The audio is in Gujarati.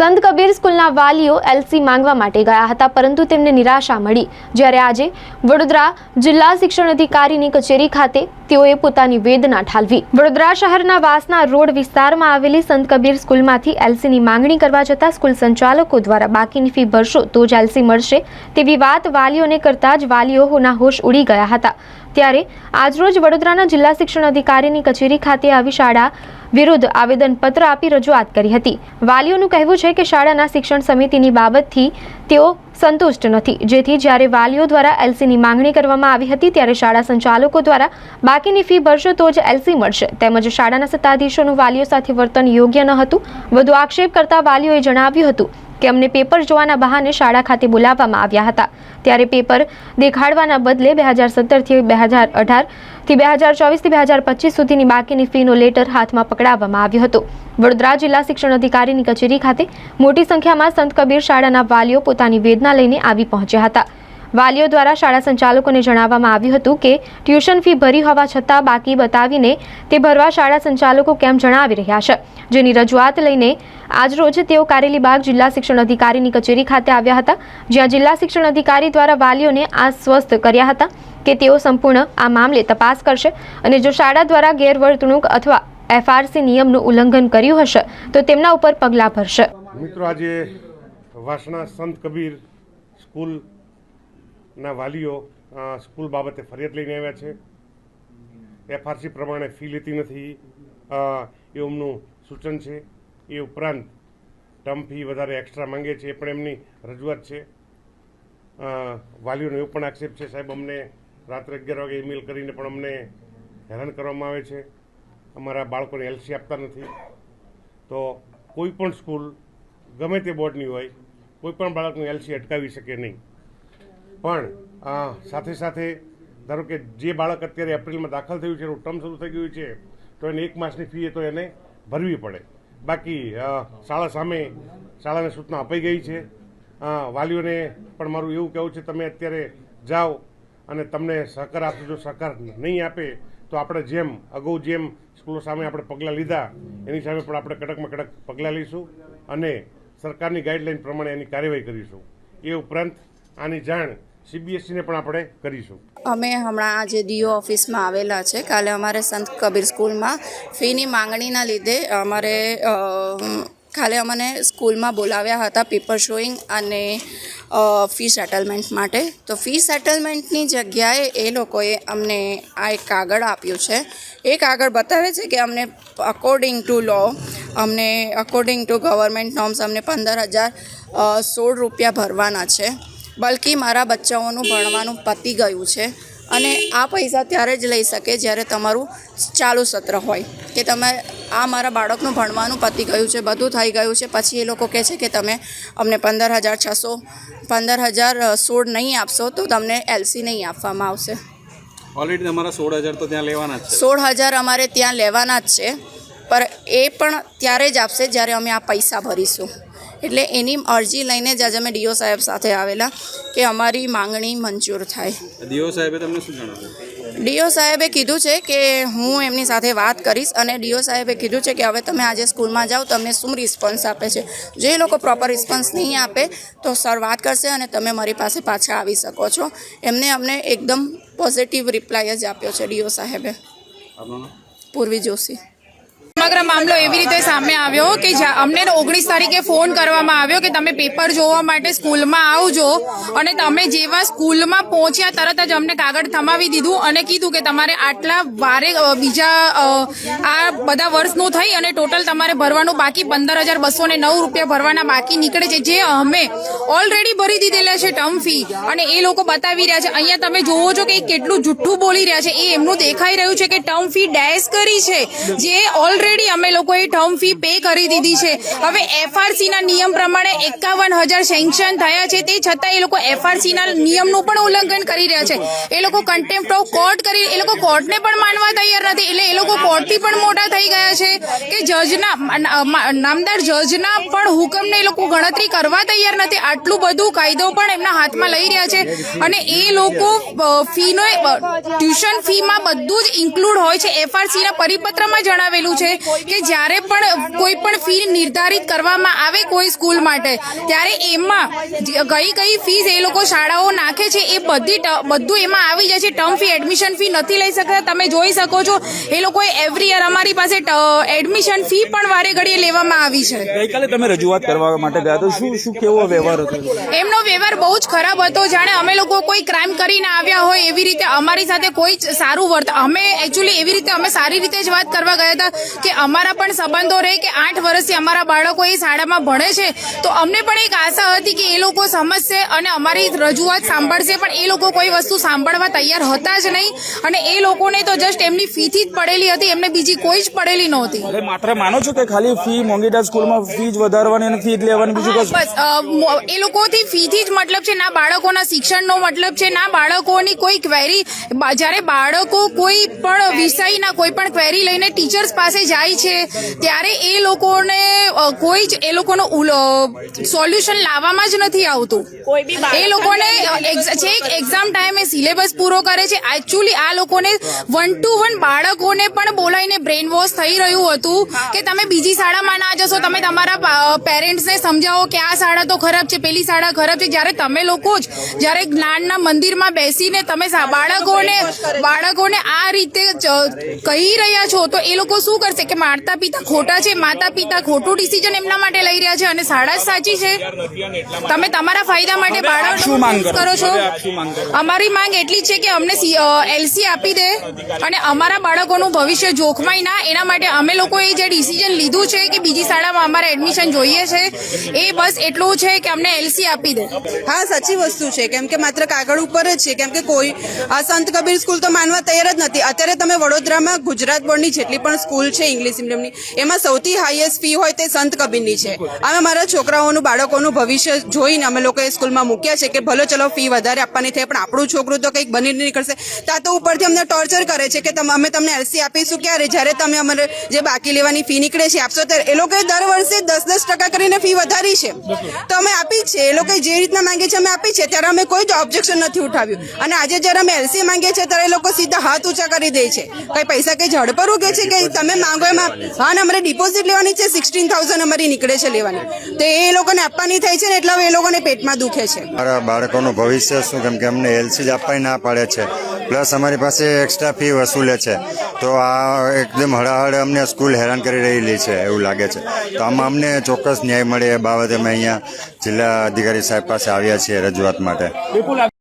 સંત કબીર સ્કૂલના વાલીઓ એલસી માંગવા માટે ગયા હતા, પરંતુ તેમને નિરાશા મળી. જ્યારે આજે વડોદરા જિલ્લા શિક્ષણ અધિકારીની કચેરી ખાતે તેઓએ પોતાની વેદના ઠાલવી. વડોદરા શહેરના વાસના રોડ વિસ્તારમાં આવેલી સંત કબીર સ્કૂલમાંથી એલસીની માંગણી કરવા જતાં સ્કૂલ સંચાલકો દ્વારા બાકીની ફી ભરશો તો જ એલસી મળશે તેવી વાત વાલીઓને કરતા જ વાલીઓના હોશ ઉડી ગયા હતા. ત્યારે આજરોજ વડોદરાના જિલ્લા શિક્ષણ અધિકારીની કચેરી ખાતે આવી શાળા વિરુદ્ધ આવેદનપત્ર આપી રજૂઆત કરી હતી. વાલીઓનું કહેવું છે કે શાળાના શિક્ષણ સમિતિની બાબતથી તેઓ સંતુષ્ટ નથી. જેથી જ્યારે વાલીઓ દ્વારા એલસીની માંગણી કરવામાં આવી હતી ત્યારે શાળા સંચાલકો દ્વારા બાકીની ફી ભરશો તો જ એલસી મળશે. તેમજ શાળાના સત્તાધીશોનું વાલીઓ સાથે વર્તન યોગ્ય ન હતું. વધુ આક્ષેપ કરતા વાલીઓએ જણાવ્યું હતું કે અમને પેપર જોવાના બહાને શાળા ખાતે બોલાવવામાં આવ્યા હતા. ત્યારે પેપર દેખાડવાના બદલે બે હજાર સત્તરથી બે હજાર અઢારથી બે હજાર ચોવીસથી બે હજાર પચીસ સુધીની બાકીની ફીનો લેટર હાથમાં પકડાવવામાં આવ્યો હતો. વડોદરા જિલ્લા શિક્ષણ અધિકારીની કચેરી ખાતે મોટી સંખ્યામાં સંત કબીર શાળાના વાલીઓ પોતાની વેદના લઈને આવી પહોંચ્યા હતા. વાલીઓ દ્વારા શાળા સંચાલકોને જણાવવામાં આવ્યું હતું કે ટ્યુશન ફી ભરી હોવા છતાં બાકી બતાવીને તે ભરવા શાળા સંચાલકો કેમ જણાવી રહ્યા છે. જેની રજૂઆત લઈને આજરોજ તેઓ કારેલીબાગ જિલ્લા શિક્ષણ અધિકારીની કચેરી ખાતે આવ્યા હતા, જ્યાં જિલ્લા શિક્ષણ અધિકારી દ્વારા વાલીઓને આશ્વસ્ત કર્યા હતા કે તેઓ સંપૂર્ણ આ મામલે તપાસ કરશે અને જો શાળા દ્વારા ગેરવર્તણૂક અથવા એફઆરસી નિયમનું ઉલ્લંઘન કર્યું હશે, તો તેમના ઉપર પગલાં ભરશે. મિત્રો, આજે વાસણા સંત કબીર સ્કૂલના વાલીઓ સ્કૂલ બાબતે ફરિયાદ લઈને આવ્યા છે. એફઆરસી પ્રમાણે ફી લેતી નથી. એમનું સૂચન છે. એ ઉપરાંત ટર્મ ફી વધારે એક્સ્ટ્રા માંગે છે. એ પણ એમની રજૂઆત છે. વાલીઓનો એવો પણ આક્ષેપ છે. સાહેબ, અમને રાત્રે અગિયાર વાગે ઈમેલ કરીને પણ અમને હેરાન કરવામાં આવે છે. અમારા બાળકોને એલસી આપતા નથી. તો કોઈ પણ સ્કૂલ, ગમે તે બોર્ડની હોય, કોઈ પણ બાળકનું એલસી અટકાવી શકે નહીં. પણ સાથે સાથે ધારો કે જે બાળક અત્યારે એપ્રિલમાં દાખલ થયું છે, એનું ટર્મ શરૂ થઈ ગયું છે, તો એને એક માસની ફી તો એને ભરવી પડે. બાકી શાળા સામે, શાળાને સૂચના અપાઈ ગઈ છે. વાલીઓને પણ મારું એવું કહેવું છે, તમે અત્યારે જાઓ અને તમને સહકાર આપશો જો સહકાર નહીં આપે, તો આપણે જેમ અગાઉ જેમ સ્કૂલો સામે આપણે પગલાં લીધા, એની સામે પણ આપણે કડકમાં કડક પગલાં લઈશું અને સરકારની ગાઈડલાઈન પ્રમાણે એની કાર્યવાહી કરીશું. એ ઉપરાંત આની જાણ સીબીએસસીને પણ આપણે કરીશું. અમે હમણાં આજે ડીઓ ઓફિસમાં આવેલા છે. કાલે અમારે સંત કબીર સ્કૂલમાં ફીની માંગણીના લીધે અમારે કાલે અમને સ્કૂલમાં બોલાવ્યા હતા પેપર શોઈંગ અને ફી સેટલમેન્ટ માટે. તો ફી સેટલમેન્ટની જગ્યાએ એ લોકોએ અમને આ એક કાગળ આપ્યું છે. એ કાગળ બતાવે છે કે અમને અકોર્ડિંગ ટુ લો અમને અકોર્ડિંગ ટુ ગવર્મેન્ટ નોર્મ્સ અમને પંદર હજાર સોળ રૂપિયા ભરવાના છે. બલ્કિ મારા બચ્ચાઓનું ભણવાનું પતી ગયું છે અને આ પૈસા ત્યારે જ લઈ શકે જ્યારે તમારું ચાલુ સત્ર હોય કે તમે આ મારા બાળકનું ભણવાનું પતી ગયું છે બધું થઈ ગયું છે. પછી એ લોકો કહે છે કે તમે અમને પંદર હજાર છસો પંદર હજાર સોળ નહીં આપશો તો તમને એલસી નહીં આપવામાં આવશે. ઓલરેડી તમારા સોળ હજાર તો ત્યાં લેવાના જ છે. સોળ હજાર અમારે ત્યાં લેવાના જ છે પર એ પણ ત્યારે જ આપશે જ્યારે અમે આ પૈસા ભરીશું. એટલે એની અરજી લઈને જ આજે અમે ડીઓ સાહેબ સાથે આવેલા કે અમારી માંગણી મંજૂર થાય. ડીઓ સાહેબે તમને શું જણાવ્યું? ડીઓ સાહેબે કીધું છે કે હું એમની સાથે વાત કરીશ અને ડીઓ સાહેબે કીધું છે કે હવે તમે આજે સ્કૂલમાં જાઓ તમને શું રિસ્પોન્સ આપે છે? જે લોકો પ્રોપર રિસ્પોન્સ નહીં આપે તો સર વાત કરશે અને તમે મારી પાસે પાછા આવી શકો છો. એમને અમને એકદમ પોઝિટિવ રિપ્લાય જ આપ્યો છે ડીઓ સાહેબે. પૂર્વી જોશી. સમગ્ર મામલો એવી રીતે સામે આવ્યો કે અમને ઓગણીસ તારીખે ફોન કરવામાં આવ્યો કે તમે પેપર જોવા માટે સ્કૂલમાં આવજો અને તમે જેવા સ્કૂલમાં પહોંચ્યા તરત જ અમને કાગળ થમાવી દીધું અને કીધું કે તમારે આટલા વારે બીજા આ બધા વર્ષનું થઈ અને ટોટલ તમારે ભરવાનું બાકી પંદર હજાર બસો ને નવ રૂપિયા ભરવાના બાકી નીકળે છે, જે અમે ઓલરેડી ભરી દીધેલા છે ટર્મ ફી. અને એ લોકો બતાવી રહ્યા છે. અહીંયા તમે જોવો છો કે કેટલું જુઠ્ઠું બોલી રહ્યા છે. એ એમનું દેખાઈ રહ્યું છે કે ટર્મ ફી ડેશ કરી છે. જે ઓલરેડી અમે લોકોએ ટર્મ ફી પે કરી દીધી છે. હવે એફઆરસી ના નિયમ પ્રમાણે એકાવન હજાર સેન્કશન થયા છે, તે છતાં એ લોકો એફઆરસી ના નિયમનું પણ ઉલ્લંઘન કરી રહ્યા છે. એ લોકો કન્ટેમ્પ્ટ ઓફ કોર્ટ કરી, એ લોકો કોર્ટને પણ માનવા તૈયાર નથી, એટલે એ લોકો કોર્ટથી પણ મોટા થઈ ગયા છે કે જજના નામદાર જજના પણ હુકમને એ લોકો ગણતરી કરવા તૈયાર નથી. આટલું બધું કાયદો પણ એમના હાથમાં લઈ રહ્યા છે. અને એ લોકો ફીનો ટ્યુશન ફીમાં બધું જ ઇન્ક્લુડ હોય છે. એફઆરસી ના પરિપત્રમાં જણાવેલું છે કે જ્યારે પણ કોઈ પણ ફી નિર્ધારિત કરવામાં આવે કોઈ સ્કૂલ માટે ત્યારે એમાં કઈ કઈ ફીસ એ લોકો શાળાઓ નાખે છે એ બધી બધું એમાં આવી જાય છે. ટર્મ ફી એડમિશન ફી નથી લઈ શકતા. તમે જોઈ શકો છો એ લોકોએ એવરી યર અમારી પાસે એડમિશન ફી પણ વારે ઘડીએ લેવામાં આવી છે. ગઈકાલે તમે રજૂઆત કરવા માટે ગયા તો શું શું કેવો વ્યવહાર હતો? એમનો વ્યવહાર બહુ જ ખરાબ હતો. જાણે અમે લોકો કોઈ ક્રાઇમ કરીને આવ્યા હોય એવી રીતે અમારી સાથે કોઈ સારું વર્ત અમે એકચ્યુઅલી એવી રીતે અમે સારી રીતે જ વાત કરવા ગયા હતા કે અમારા પણ સંબંધો રહે કે આઠ વર્ષથી અમારા બાળકો એ શાળામાં ભણે છે તો અમને પણ એક આશા હતી કે એ લોકો સમજશે અને અમારી રજૂઆત સાંભળશે પણ એ લોકો કોઈ વસ્તુ સાંભળવા તૈયાર હતા જ નહીં અને એ લોકોને તો જસ્ટ એમની ફીથી જ પડેલી હતી એમને બીજી કોઈ જ પડેલી નહોતી. એટલે માત્ર માનો છો કે ખાલી ફી મોંઘીટા સ્કૂલમાં ફી જ વધારવાની અને ફી જ લેવાની બીજું કશું? બસ એ લોકોથી ફીથી જ મતલબ છે ના બાળકોના શિક્ષણનો મતલબ છે ના બાળકોની કોઈ ક્વેરી જ્યારે બાળકો કોઈ પણ વિષયના કોઈ પણ ક્વેરી લઈને ટીચર્સ પાસે જાય છે ત્યારે એ લોકોને કોઈ જ એ લોકોનો સોલ્યુશન લાવવામાં જ નથી આવતું. એ લોકોને છેક એક્ઝામ ટાઈમે સિલેબસ પૂરો કરે છે. એકચ્યુઅલી આ લોકોને વન ટુ વન બાળકોને પણ બોલાવીને બ્રેન વોશ થઈ રહ્યું હતું કે તમે બીજી શાળામાં ના જશો તમે તમારા પેરેન્ટ્સને સમજાવો કે આ શાળા તો ખરાબ છે પેલી શાળા ખરાબ છે. જ્યારે તમે લોકો જ જ્યારે જ્ઞાનના મંદિરમાં બેસીને તમે બાળકોને બાળકોને આ રીતે કહી રહ્યા છો તો એ લોકો શું કરશે? કે માતા પિતા ખોટા છે માતા પિતા ખોટું ડિસિઝન એમના માટે લઈ રહ્યા છે અને શાળા સાચી છે. તમે તમારા ફાયદા માટે બાળકો માંગ કરો? છો? અમારી માંગ એટલી જ છે કે અમને એલસી આપી દે અને અમારા બાળકોનું ભવિષ્ય જોખમાય ના. એના માટે અમે લોકોએ જે ડિસિઝન લીધું છે કે બીજી શાળામાં અમારે એડમિશન જોઈએ છે એ બસ એટલું છે કે અમને એલસી આપી દે. હા સાચી વસ્તુ છે. કેમ કે માત્ર કાગળ ઉપર જ છે. કેમ કે કોઈ આ સંત કબીર સ્કૂલ તો માનવા તૈયાર જ નથી. અત્યારે તમે વડોદરામાં ગુજરાત બોર્ડની જેટલી પણ સ્કૂલ છે ઇંગ્લિશ મીડિયમની. એમાં સૌથી હાઈએસ્ટ ફી હોય તે સંત કબીરની છે. અમે મારા છોકરાઓનું, બાળકોનું ભવિષ્ય જોઈને અમે લોકો એ સ્કૂલમાં મૂક્યા છે કે ભલે ચલો ફી વધારે આપવાની થાય, પણ આપણું છોકરું તો કંઈક બની નીકળશે. ત્યાં તો ઉપરથી અમને ટોર્ચર કરે છે કે અમે તમને એલસી આપીશું ક્યારે? જ્યારે તમે અમારે જે બાકી લેવાની ફી નીકળે છે, આપશો ત્યારે. એ લોકોએ દર વર્ષે દસ દસ ટકા કરીને ફી વધારી છે. તો અમે આપી છે. એ લોકોએ જે રીતના માંગે છે, અમે આપી છે. ત્યારે અમે કોઈ જ ઓબ્જેક્શન નથી ઉઠાવ્યું. અને આજે જ્યારે અમે એલસી માંગીએ છીએ, ત્યારે એ લોકો સીધા હાથ ઊંચા કરી દે છે. કઈ પૈસા કઈ ઝડપરું કે છે? કે તમે માંગો એમાં હા ને અમારે ડિપોઝિટ લેવાની છે સિક્સટીન થાઉઝન્ડ અમારી નીકળે છે લેવાની. તો એ લોકોને આપવાની થાય છે ને એટલે હવે એ લોકોને પેટમાં દુખે છે. મારા બાળકોનું ભવિષ્ય શું કેમ કે અમને એલસી જ આપવાની ના પાડે છે. પ્લસ અમારી પાસે એક્સ્ટ્રા ફી વસૂલે છે. તો આ એકદમ હળાહળ અમને સ્કૂલ હેરાન કરી રહેલી છે એવું લાગે છે. તો આમાં અમને ચોક્કસ ન્યાય મળે એ બાબતે અમે અહીંયા જિલ્લા અધિકારી સાહેબ પાસે આવ્યા છીએ રજૂઆત માટે. બિલકુલ.